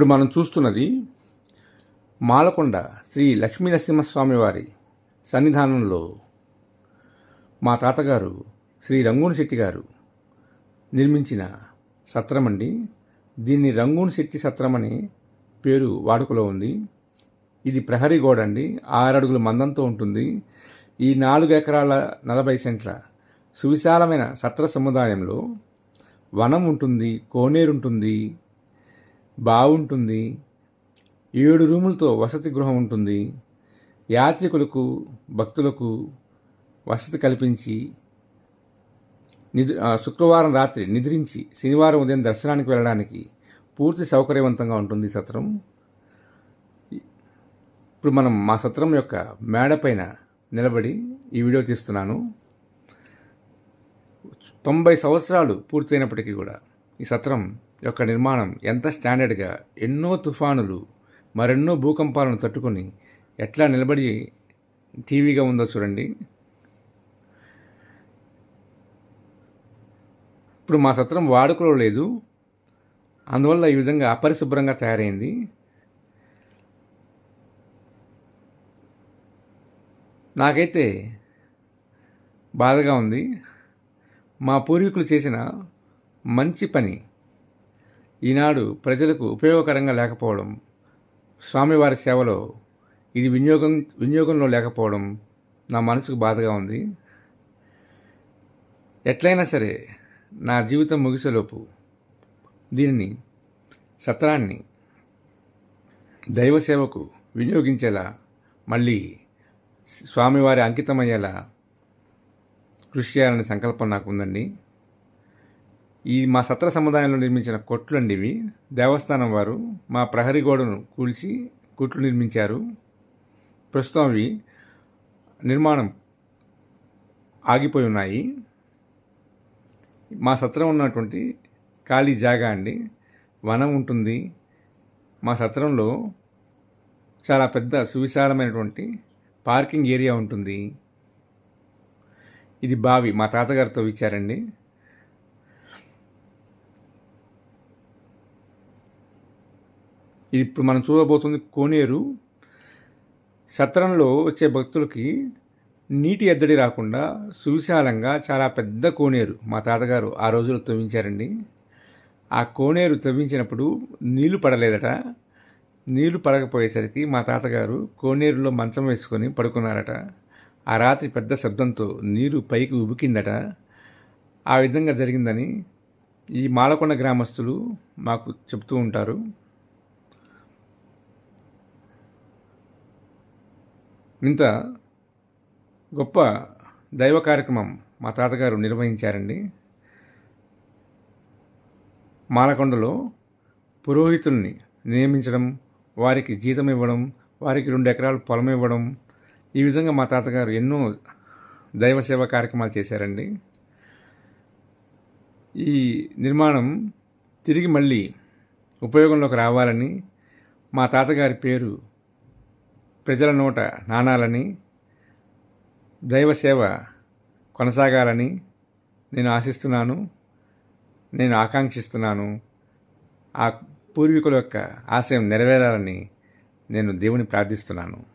ఇప్పుడు మనం చూస్తున్నది మాలకొండ శ్రీ లక్ష్మీ నరసింహస్వామి వారి సన్నిధానంలో మా తాతగారు శ్రీ రంగూన్ శెట్టి గారు నిర్మించిన సత్రం అండి. దీన్ని రంగూన్ శెట్టి సత్రం అనే పేరు వాడుకలో ఉంది. ఇది ప్రహరీ గోడ అండి. ఆరడుగుల మందంతో ఉంటుంది. ఈ నాలుగు ఎకరాల నలభై సెంట్ల సువిశాలమైన సత్ర సముదాయంలో వనం ఉంటుంది కోనేరు ఉంటుంది. బాగుంటుంది. ఏడు రూములతో వసతి గృహం ఉంటుంది. యాత్రికులకు భక్తులకు వసతి కల్పించి నిద్ర శుక్రవారం రాత్రి నిద్రించి శనివారం ఉదయం దర్శనానికి వెళ్ళడానికి పూర్తి సౌకర్యవంతంగా ఉంటుంది సత్రం. ఇప్పుడు మనం మా సత్రం యొక్క మేడ పైన నిలబడి ఈ వీడియో తీస్తున్నాను. తొంభై సంవత్సరాలు పూర్తయినప్పటికీ కూడా ఈ సత్రం యొక్క నిర్మాణం ఎంత స్టాండర్డ్గా ఎన్నో తుఫానులు మరెన్నో భూకంపాలను తట్టుకొని ఎట్లా నిలబడి టీవీగా ఉందో చూడండి. ఇప్పుడు మా సత్రం వాడుకలో లేదు. అందువల్ల ఈ విధంగా అపరిశుభ్రంగా తయారైంది. నాకైతే బాధగా ఉంది. మా పూర్వీకులు చేసిన మంచి పని. ఈనాడు ప్రజలకు ఉపయోగకరంగా లేకపోవడం స్వామివారి సేవలో ఇది వినియోగం వినియోగంలో లేకపోవడం నా మనసుకు బాధగా ఉంది. ఎట్లయినా సరే నా జీవితం ముగిసేలోపు దీనిని సత్రాన్ని దైవ సేవకు వినియోగించేలా మళ్ళీ స్వామివారి అంకితమయ్యేలా కృషి చేయాలనే సంకల్పం నాకు ఉందండి. ఈ మా సత్ర సముదాయంలో నిర్మించిన కొట్లు అండి ఇవి. దేవస్థానం వారు మా ప్రహరీ గోడను కూల్చి కొట్లు నిర్మించారు. ప్రస్తుతం అవి నిర్మాణం ఆగిపోయి ఉన్నాయి మా సత్రం ఉన్నటువంటి ఖాళీ జాగా అండి. వనం ఉంటుంది. మా సత్రంలో చాలా పెద్ద సువిశాలమైనటువంటి పార్కింగ్ ఏరియా ఉంటుంది. ఇది బావి మా తాతగారితో ఇచ్చారండి. ఇప్పుడు మనం చూడబోతుంది కోనేరు. సత్రంలో వచ్చే భక్తులకి నీటి ఎద్దడి రాకుండా సువిశాలంగా చాలా పెద్ద కోనేరు. మా తాతగారు ఆ రోజుల్లో తవ్వించారండి. ఆ కోనేరు తవ్వించినప్పుడు నీళ్ళు పడలేదట. నీళ్ళు పడకపోయేసరికి మా తాతగారు కోనేరులో మంచం వేసుకొని పడుకున్నారట. ఆ రాత్రి పెద్ద శబ్దంతో నీరు పైకి ఉబికిందట. ఆ విధంగా జరిగిందని ఈ మాలకొండ గ్రామస్తులు మాకు చెప్తూ ఉంటారు. ఇంత గొప్ప దైవ కార్యక్రమం మా తాతగారు నిర్వహించారండి. మాలకొండలో పురోహితుల్ని నియమించడం వారికి జీతం ఇవ్వడం వారికి రెండు ఎకరాలు పొలం ఇవ్వడం ఈ విధంగా మా తాతగారు ఎన్నో దైవ సేవ కార్యక్రమాలు చేశారండి. ఈ నిర్మాణం తిరిగి మళ్ళీ ఉపయోగంలోకి రావాలని మా తాతగారి పేరు ప్రజల నోట నానాలని దైవ సేవ కొనసాగాలని నేను ఆశిస్తున్నాను నేను ఆకాంక్షిస్తున్నాను. ఆ పూర్వీకుల యొక్క ఆశయం నెరవేరాలని నేను దేవుని ప్రార్థిస్తున్నాను.